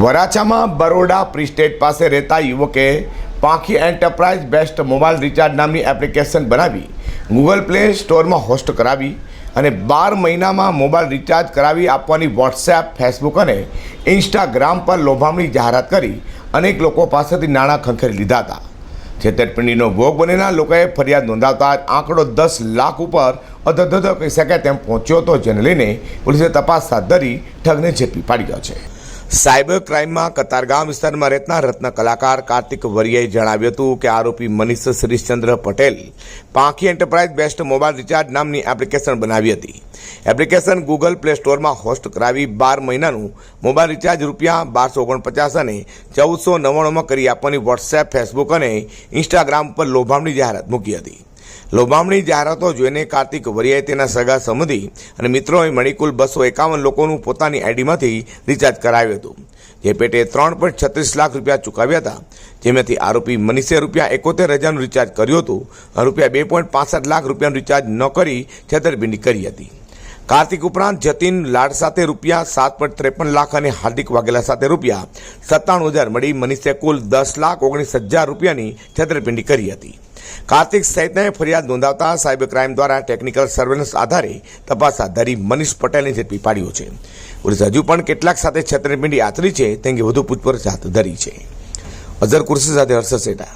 વરાછામાં બરોડા પ્રીસ્ટેટ પાસે રહેતા યુવકે Pankhi enterprise best mobile recharge નામની એપ્લિકેશન બનાવી, ગૂગલ પ્લે સ્ટોરમાં હોસ્ટ કરાવી અને બાર મહિનામાં મોબાઈલ રિચાર્જ કરાવી આપવાની વોટ્સએપ, ફેસબુક અને ઇન્સ્ટાગ્રામ પર લોભામણી જાહેરાત કરી અનેક લોકો પાસેથી નાણાં ખંખેરી લીધા હતા. છેતરપિંડીનો ભોગ બનેલા લોકોએ ફરિયાદ નોંધાવતા આંકડો દસ લાખ ઉપર અધધધ કહી શકાય તેમ પહોંચ્યો હતો, જેને લઈને પોલીસે તપાસ હાથ ધરી ઠગને ઝેપી પાડી ગયો છે. સાયબર ક્રાઇમમાં કતારગામ વિસ્તારમાં રહેતા રત્ન કલાકાર કાર્તિક વરિયાએ જણાવ્યું હતું કે આરોપી Manish Shrishchandra Patel Pankhi enterprise best mobile recharge નામની એપ્લિકેશન બનાવી હતી. એપ્લિકેશન ગૂગલ પ્લે સ્ટોરમાં હોસ્ટ કરાવી બાર મહિનાનું મોબાઈલ રિચાર્જ રૂપિયા બારસો ઓગણપચાસ અને ચૌદસો નવ્વાણુંમાં કરી આપવાની વોટ્સએપ, ફેસબુક અને ઇન્સ્ટાગ્રામ પર લોભામણી જાહેરાત મૂકી હતી. લોભામણી જાહેરાતો જોઈને કાર્તિક વરિયાએ તેના સગા સંબંધી અને મિત્રોએ મળી કુલ બસો એકાવન લોકોનું પોતાની આઈડીમાંથી રિચાર્જ કરાવ્યું હતું. જે પેટે ત્રણ પોઈન્ટ છત્રીસ લાખ રૂપિયા ચૂકવ્યા હતા. જેમાંથી આરોપી મનીષે રૂપિયા એકોતેર હજારનું રિચાર્જ કર્યું હતું રૂપિયા બે પોઈન્ટ પાસઠ લાખ રૂપિયાનું રિચાર્જ ન કરી છેતરપિંડી કરી હતી. કાર્તિક ઉપરાંત જતીન લાડ સાથે રૂપિયા સાત પોઈન્ટ ત્રેપન લાખ અને હાર્દિક વાઘેલા સાથે રૂપિયા સત્તાણું હજાર મળી મનીષે કુલ દસ લાખ ઓગણીસ હજાર રૂપિયાની છેતરપિંડી કરી હતી. કાર્તિક સહિતને ફરિયાદ નોંધાવતા સાયબર ક્રાઇમ દ્વારા ટેકનિકલ સર્વેલન્સ આધારે તપાસ હાથ ધરી મનીષ પટેલને ઝડપી પાડ્યો છે. પોલીસ હજુ પણ કેટલાક સાથે છેતરપિંડી આચરી છે તે અંગે વધુ પૂછપરછ હાથ ધરી છે. અઝર કુર્સી સાથે હર્ષ સેટા.